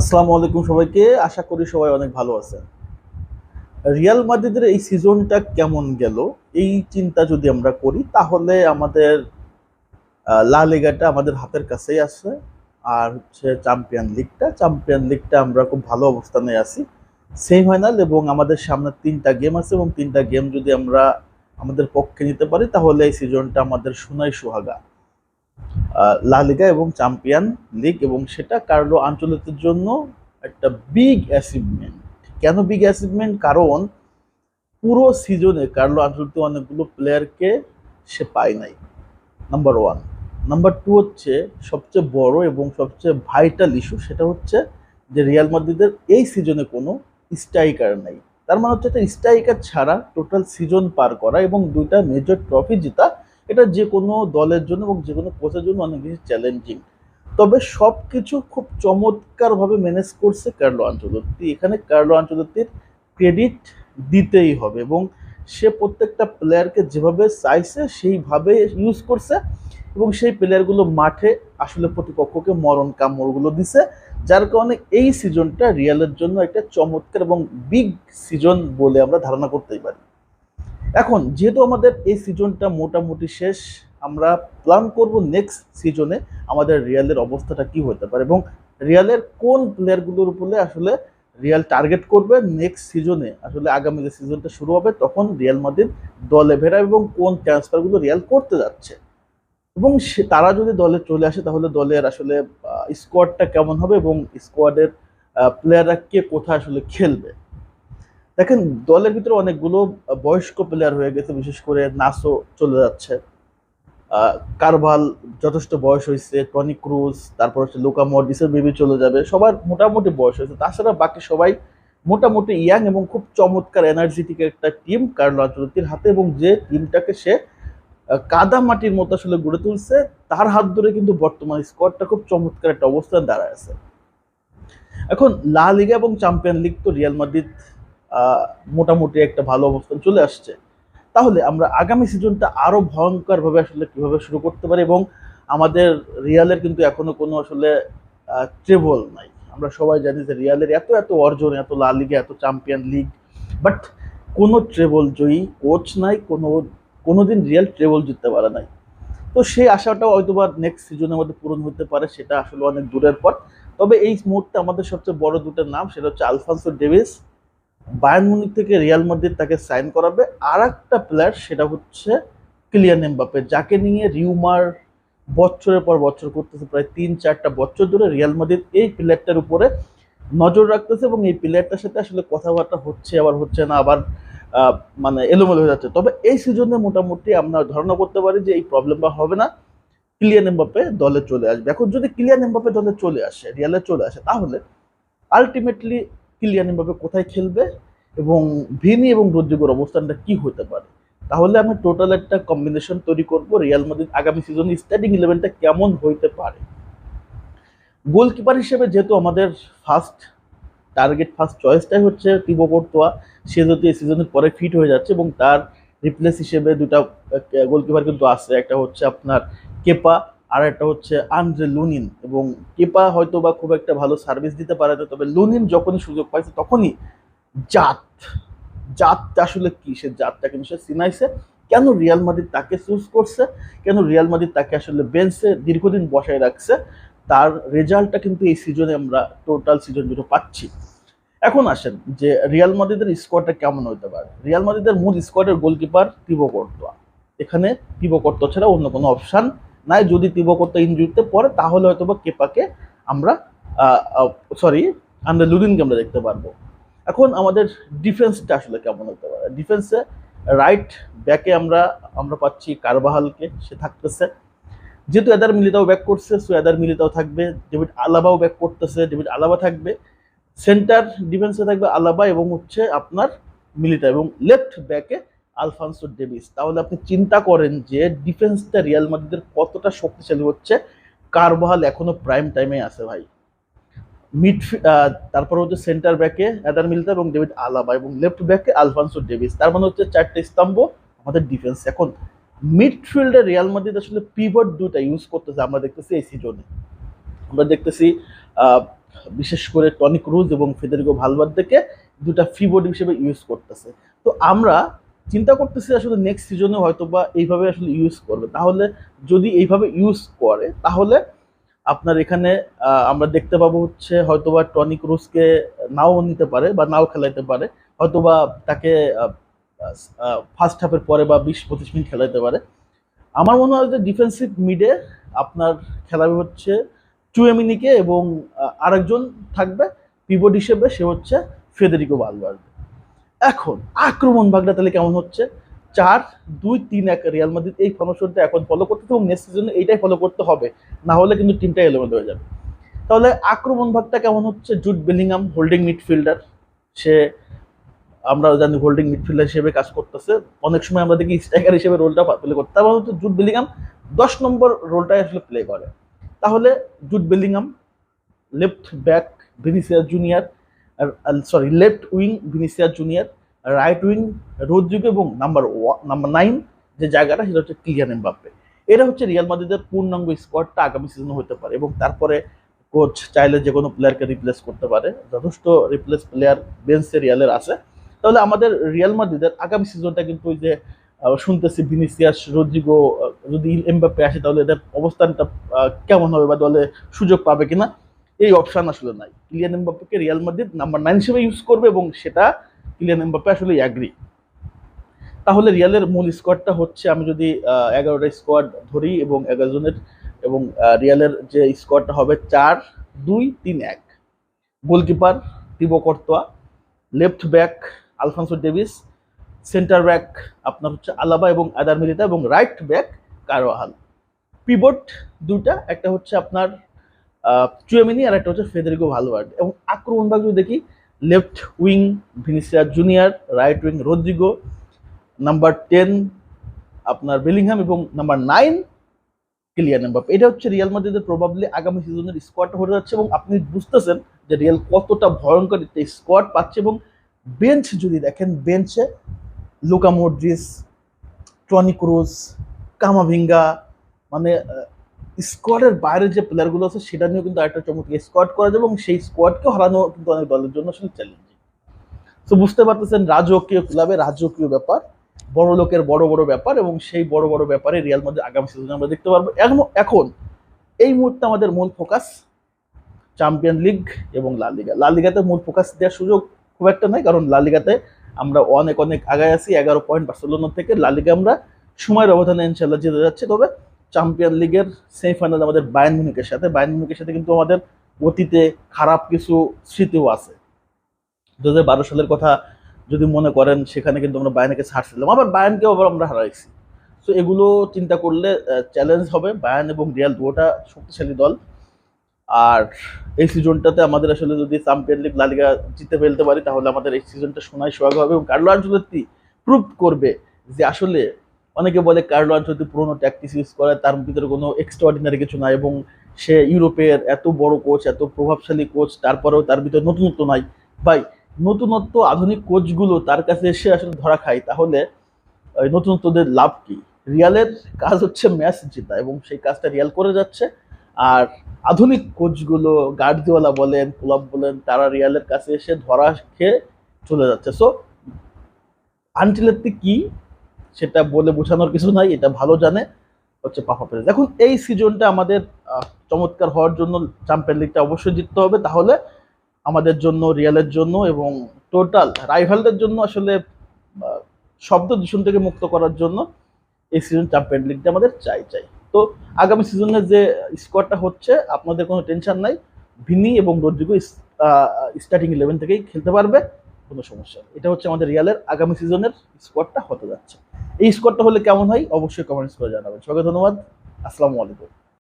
আসসালামু আলাইকুম সবাইকে। আশা করি সবাই অনেক ভালো আছেন। রিয়াল মাদ্রিদের এই সিজনটা কেমন গেল? এই চিন্তা যদি আমরা করি তাহলে আমাদের আহ, লা লিগাটা আমাদের হাতের কাছেই আছে। আর হচ্ছে চ্যাম্পিয়ন লিগটা চ্যাম্পিয়ন লিগটা আমরা খুব ভালো অবস্থানে আছি। সেমিফাইনাল এবং আমাদের সামনে তিনটা গেম আছে এবং তিনটা গেম যদি আমরা আমাদের পক্ষে নিতে পারি তাহলে এই সিজনটা আমাদের সোনাই সোহাগা। আহ, লা লিগা এবং চ্যাম্পিয়ন লিগ এবং সেটা কার্লো আঞ্চলিকের জন্য একটা বিগ অ্যাচিভমেন্ট। কেন বিগ অ্যাচিভমেন্ট? কারণ পুরো সিজনে কার্লো আঞ্চলিক অনেকগুলো প্লেয়ারকে সে পায় নাই। নাম্বার ওয়ান নাম্বার টু হচ্ছে সবচেয়ে বড় এবং সবচেয়ে ভাইটাল ইস্যু সেটা হচ্ছে যে রিয়াল মাদ্রিদের এই সিজনে কোনো স্ট্রাইকার নেই। তার মানে হচ্ছে একটা স্ট্রাইকার ছাড়া টোটাল সিজন পার করা এবং দুইটা মেজর ট্রফি জেতা এটা যে কোনো দলের জন্য এবং যে কোনো কোচের জন্য অনেক বেশি চ্যালেঞ্জিং তবে সব কিছু খুব চমৎকারভাবে ম্যানেজ করছে কার্লো আঞ্চলত্তি এখানে কার্লো আঞ্চলত্তির ক্রেডিট দিতেই হবে এবং সে প্রত্যেকটা প্লেয়ারকে যেভাবে চাইছে সেইভাবে ইউজ করছে এবং সেই প্লেয়ারগুলো মাঠে আসলে প্রতিপক্ষকে মরণ কামড়গুলো দিছে, যার কারণে এই সিজনটা রিয়ালের জন্য একটা চমৎকার এবং বিগ সিজন বলে আমরা ধারণা করতেই পারি। এখন যেহেতু আমাদের এই সিজনটা মোটামুটি শেষ, আমরা প্ল্যান করব নেক্সট সিজনে আমাদের রিয়ালের অবস্থাটা কি হতে পারে এবং রিয়ালের কোন প্লেয়ারগুলোর উপরে আসলে রিয়াল টার্গেট করবে নেক্সট সিজনে? আসলে আগামী যে সিজনটা শুরু হবে তখন রিয়াল মাদ্রিদ দলে ভেড়া এবং কোন ট্রান্সফারগুলো রিয়াল করতে যাচ্ছে? এবং তারা যদি দলে চলে আসে তাহলে দলের আসলে স্কোয়াডটা কেমন হবে এবং স্কোয়াডের প্লেয়াররা কে কোথায় আসলে খেলবে? দেখেন, দলের ভিতরে অনেকগুলো বয়স্ক প্লেয়ার হয়ে গেছে, বিশেষ করে নাসো চলে যাচ্ছে। কারভাল যথেষ্ট বয়স হয়েছে, টনি ক্রুজ, তারপর হচ্ছে লুকা মর্ডিসের বেবি চলে যাবে, সবার মোটামুটি বয়স হয়েছে। তাছাড়া বাকি সবাই মোটামুটি ইয়াং এবং খুব চমৎকার এনার্জেটিক একটা টিম কার্লো আঞ্চলিকের হাতে এবং যে টিমটাকে সে কাদা মাটির মতো আসলে গড়ে তুলছে, তার হাত ধরে কিন্তু বর্তমান স্কোয়াডটা খুব চমৎকার একটা অবস্থান দাঁড়ায় আছে। এখন লা লিগা এবং চ্যাম্পিয়ন লিগ তো রিয়াল মাদ্রিদ মোটামুটি একটা ভালো অবস্থান চলে আসছে। তাহলে আমরা আগামী সিজনটা আরও ভয়ঙ্করভাবে আসলে কীভাবে শুরু করতে পারি এবং আমাদের রিয়ালের কিন্তু এখনও কোনো আসলে ট্রেবল নাই। আমরা সবাই জানি যে রিয়ালের এত এত অর্জন, এত লা লিগা, এত চ্যাম্পিয়ন লিগ বাট কোনো ট্রেবল জয়ী কোচ নাই, কোনো কোনো দিন রিয়াল ট্রেবল জিততে পারে নাই। তো সেই আশাটাও হয়তো বা নেক্সট সিজনের মধ্যে পূরণ হতে পারে, সেটা আসলে অনেক দূরের পর তবে এই মুহূর্তে আমাদের সবচেয়ে বড় দুটো নাম, সেটা হচ্ছে আলফান্সো ডেভিস বায়ার্ন মুনিক থেকে রিয়াল মাদ্রিদ তাকে সাইন করাবে। আর একটা প্লেয়ার সেটা হচ্ছে ক্লিয়ান এমবাপে যাকে নিয়ে রিউমার বছরের পর বছর করতেছে, প্রায় তিন চারটা বছর ধরে রিয়াল মাদ্রিদ এই প্লেয়ারটার উপরে নজর রাখতেছে এবং এই প্লেয়ারটার সাথে আসলে কথাবার্তা হচ্ছে, আবার হচ্ছে না, আবার মানে এলোমেলো হয়ে যাচ্ছে। তবে এই সিজনে মোটামুটি আমরা ধারণা করতে পারি যে এই প্রবলেমটা হবে না। ক্লিয়ান এমবাপে দলে চলে আসবে। এখন যদি ক্লিয়ান এমবাপে দলে চলে আসে, রিয়ালে চলে আসে, তাহলে আলটিমেটলি কিলিয়ান এমবাপে কোথায় খেলবে এবং ভিনি এবং রদ্রিগোর অবস্থানটা কি হতে পারে? তাহলে আমি টোটাল একটা কম্বিনেশন তৈরি করব রিয়াল মাদ্রিদ আগামী সিজনে স্টার্টিং ইলেভেনটা কেমন হইতে পারে? গোলকিপার হিসেবে যেহেতু আমাদের ফার্স্ট টার্গেট ফার্স্ট চয়েসটাই হচ্ছে তিবো কোর্তোয়া, সে যেহেতু এই সিজনের পরে ফিট হয়ে যাচ্ছে এবং তার রিপ্লেস হিসেবে দুটা গোলকিপার কিন্তু আছে। একটা হচ্ছে আপনার কেপা আর একটা হচ্ছে আন্দ্রে লুনিন এবং কেপা হয়তো বা খুব একটা ভালো সার্ভিস দিতে পারে না, তবে লুনিন যখনই সুযোগ পাইছে তখনই জাত, জাতটা আসলে কি? সে জাতটা কিন্তু সে চিনাইছে। কেন রিয়াল মাদ্রিদ তাকে চুজ করছে? কেন রিয়াল মাদ্রিদ তাকে আসলে বেঞ্চে দীর্ঘদিন বসায় রাখছে? তার রেজাল্টটা কিন্তু এই সিজনে আমরা টোটাল সিজন জুড়ে পাচ্ছি। এখন আসেন যে রিয়াল মাদ্রিদের স্কোয়াডটা কেমন হতে পারে? রিয়াল মাদ্রিদের মূল স্কোয়াডের গোলকিপার তিবো কর্তোয়া এখানে তিবো কর্তোয়া ছাড়া অন্য কোনো অপশন নাই, যদি তিবো কর্তোয়া ইনজুরিতে পড়ে, তাহলে হয়তো বা কেপাকে আমরা সরি আমরা লুদিনকে আমরা দেখতে পারব। এখন আমাদের ডিফেন্সটা আসলে কেমন হতে পারে? ডিফেন্সে রাইট ব্যাকে আমরা আমরা পাচ্ছি কারবাহালকে, সে থাকতেছে। যেহেতু এদার মিলিতাও ব্যাক করছে সো এদার মিলিতাও থাকবে ডেভিড আলাবাও ব্যাক করতেছে ডেভিড আলাবা থাকবে। সেন্টার ডিফেন্সে থাকবে আলাবা এবং হচ্ছে আপনার মিলিতা এবং লেফট ব্যাকে আলফান্সো ডেভিস। তাহলে আপনি চিন্তা করেন যে ডিফেন্সটা রিয়াল মাদ্রিদের কতটা শক্তিশালী হচ্ছে। কারবাহাল এখনও প্রাইম টাইমে আছে ভাই। মিড তারপর হচ্ছে সেন্টার ব্যাকে অ্যাদার মিলতা এবং ডেভিড আলাবা এবং লেফট ব্যাকে আলফানসো ডেভিস। তার মানে হচ্ছে চারটে স্তম্ভ আমাদের ডিফেন্স এখন মিডফিল্ডে রিয়াল মাদ্রিদ আসলে পিভট দুটা ইউজ করতেছে, আমরা দেখতেছি এই সিজনে আমরা দেখতেছি বিশেষ করে টনিক রুজ এবং ফেদেরিকো ভালভার্দেকে দুটা ফিবোর্ড হিসেবে ইউজ করতেছে। তো আমরা চিন্তা করতেছি আসলে নেক্সট সিজনে হয়তো বা এইভাবে আসলে ইউজ করবে। তাহলে যদি এইভাবে ইউজ করে, তাহলে আপনার এখানে আমরা দেখতে পাবো হচ্ছে হয়তোবা টনিক রুজকে নাও নিতে পারে বা নাও খেলাইতে পারে। হয়তোবা তাকে ফার্স্ট হাফের পরে বা বিশ, পঁচিশ মিনিট খেলাইতে পারে। আমার মনে হয় যে ডিফেন্সিভ মিডে আপনার খেলাবে হচ্ছে চুয়েমিনিকে এবং আরেকজন থাকবে পিভট হিসেবে সে হচ্ছে ফেদেরিকো ভালভার্দে এখন আক্রমণ ভাগটা তাহলে কেমন হচ্ছে? চার, দুই, তিন, এক, রিয়াল মাদ্রিদ এই ফর্মেশনটা এখন ফলো করতে এবং নেক্সট সিজনে এইটাই ফলো করতে হবে। না হলে কিন্তু টিমটা এলোমেলো হয়ে যাবে। তাহলে আক্রমণ ভাগটা কেমন হচ্ছে? জুট বেলিংহাম হোল্ডিং মিডফিল্ডার সে আমরা জানি হোল্ডিং মিডফিল্ডার হিসেবে কাজ করতেছে। অনেক সময় আমরা দেখি স্ট্রাইকার হিসেবে রোলটা প্লে করতে তার মানে হচ্ছে জুট বেলিংহাম, দশ নম্বর রোলটাই আসলে প্লে করে। তাহলে Jude Bellingham left back Vinicius Junior sorry left wing Vinicius Junior right wing Rodrygo এবং নাম্বার নাম্বার নাইন যে জায়গাটা সেটা হচ্ছে ক্লিয়ান এমবাপ্পে এটা হচ্ছে রিয়াল মাদ্রিদের পূর্ণাঙ্গ স্কোয়াডটা আগামী সিজনে হতে পারে এবং তারপরে কোচ চাইলে যে কোনো প্লেয়ারকে রিপ্লেস করতে পারে। যথেষ্ট রিপ্লেস প্লেয়ার বেঞ্চে রিয়ালের আছে। তাহলে আমাদের রিয়াল মাদ্রিদের আগামী সিজনটা কিন্তু ওই যে শুনতেছি ভিনিসিয়াস রদ্রিগো যদি এমবাপ্পে আসে তাহলে এদের অবস্থানটা কেমন হবে বা দলে সুযোগ পাবে কিনা? এই অপশন আসলে নাই। কিলিয়ান এমবাপ্পেকে রিয়াল মাদ্রিদ নাম্বার নাইন হিসেবে ইউজ করবে এবং সেটা কিলিয়ান এমবাপ্পে আসলে অ্যাগ্রি তাহলে রিয়ালের মূল স্কোয়াডটা হচ্ছে, আমি যদি এগারোটা স্কোয়াড ধরি এবং এগারো জনের এবং রিয়ালের যে স্কোয়াডটা হবে চার, দুই, তিন, এক। Goalkeeper Thibaut Courtois left back Alphonso Davies centre back আপনার হচ্ছে আলাবা এবং আদার মিলিতা এবং রাইট ব্যাক কারোহাল পিভট দুটা একটা হচ্ছে আপনার চুয়েমিনি আর একটা হচ্ছে ফেদেরিকো ভালওয়ার্ড এবং আক্রমণ ভাগ যদি দেখি, left wing Vinicius Junior, right wing Rodrygo number ten আপনার বেলিংহাম এবং নাম্বার নাইন কিলিয়ান এমবাপ্পে। এটা হচ্ছে রিয়াল মাদ্রিদের প্রবাবলি আগামী সিজনের স্কোয়াডটা হতে যাচ্ছে এবং আপনি বুঝতেছেন যে রিয়াল কতটা ভয়ঙ্কর একটা স্কোয়াড পাচ্ছে এবং বেঞ্চ যদি দেখেন বেঞ্চে Luka Modric Toni Kroos, Camavinga মানে স্কোয়াডের বাইরে যে প্লেয়ারগুলো আছে, সেটা নিয়েও কিন্তু একটা চমৎকার স্কোয়াড করা যাবে এবং সেই স্কোয়াডকে হারানো কিন্তু অনেক দলের জন্য আসলে চ্যালেঞ্জিং তো বুঝতে পারতেছেন রাজকীয় ক্লাবে রাজকীয় ব্যাপার, বড় লোকের বড় বড় ব্যাপার এবং সেই বড় বড় ব্যাপারে রিয়াল মাদ্রিদ আগামী সিজনে আমরা দেখতে পারব। এখন- এই মুহূর্তে আমাদের মূল ফোকাস চ্যাম্পিয়ন লিগ এবং লা লিগা লা লিগাতে মূল ফোকাস দেওয়ার সুযোগ খুব একটা নাই, কারণ লা লিগাতে আমরা অনেক অনেক আগায় আছি। এগারো পয়েন্ট বার্সেলোনা থেকে লা লিগে আমরা সময়ের ব্যবধানে ইনশাল্লাহ জিতে যাচ্ছে। তবে চ্যাম্পিয়ন লিগের সেমিফাইনাল আমাদের বায়ান মিউনিকের সাথে। বায়ান মিউনিকের সাথে কিন্তু আমাদের অতীতে খারাপ কিছু স্মৃতিও আছে। দু হাজার বারো সালের কথা যদি মনে করেন, সেখানে কিন্তু আমরা বায়ানকে ছাড়ছিলাম আবার বায়ানকেও আবার আমরা হারাইছি। সো এগুলো চিন্তা করলে চ্যালেঞ্জ হবে বায়ান এবং রিয়াল দুটা শক্তিশালী দল। আর এই সিজনটাতে আমাদের আসলে যদি চ্যাম্পিয়ন লিগ লালিগা জিতে ফেলতে পারি, তাহলে আমাদের এই সিজনটা সোনায় সোহাগ হবে এবং কার্লো আনচলত্তি প্রুভ করবে যে আসলে অনেকে বলে কার্লো আনচলত্তি পুরোনো ট্যাকটিস ইউজ করে, তার ভিতরে কোনো এক্সট্রা অর্ডিনারি কিছু নাই এবং সে ইউরোপের এত বড় কোচ এত প্রভাবশালী কোচ তারপরেও তার ভিতরে নতুনত্ব নাই। ভাই, নতুনত্ব আধুনিক কোচগুলো তার কাছে এসে আসলে ধরা খায়, তাহলে নতুনত্বদের লাভ কি? রিয়ালের কাজ হচ্ছে ম্যাচ জেতা এবং সেই কাজটা রিয়াল করে যাচ্ছে। আর আধুনিক কোচগুলো গার্দিওয়ালা বলেন ক্লাব বলেন, তারা রিয়ালের কাছে এসে ধরা খেয়ে চলে যাচ্ছে। সো আনটিলেত্তি কি সেটা বলে বোঝানোর কিছু নাই, এটা ভালো জানে, হচ্ছে পাপা পেরেজ এখন এই সিজনটা আমাদের চমৎকার হওয়ার জন্য চ্যাম্পিয়ন লিগটা অবশ্যই জিততে হবে। তাহলে আমাদের জন্য রিয়ালের জন্য এবং টোটাল রাইভালদের জন্য আসলে শব্দ দূষণ থেকে মুক্ত করার জন্য এই সিজন চ্যাম্পিয়ন লিগটা আমাদের চাই চাই। তো আগামী সিজনে যে স্কোয়াডটা হচ্ছে, আপনাদের কোনো টেনশন নাই। ভিনি এবং রদ্রিগো স্টার্টিং ইলেভেন থেকেই খেলতে পারবে, কোনো সমস্যা এটা হচ্ছে আমাদের রিয়ালের আগামী সিজনের স্কোয়াডটা হতে যাচ্ছে। এই স্কোরটা হলে কেমন হয়? অবশ্যই কমেন্টস করে জানাবেন। সবাইকে ধন্যবাদ। আসসালামু আলাইকুম।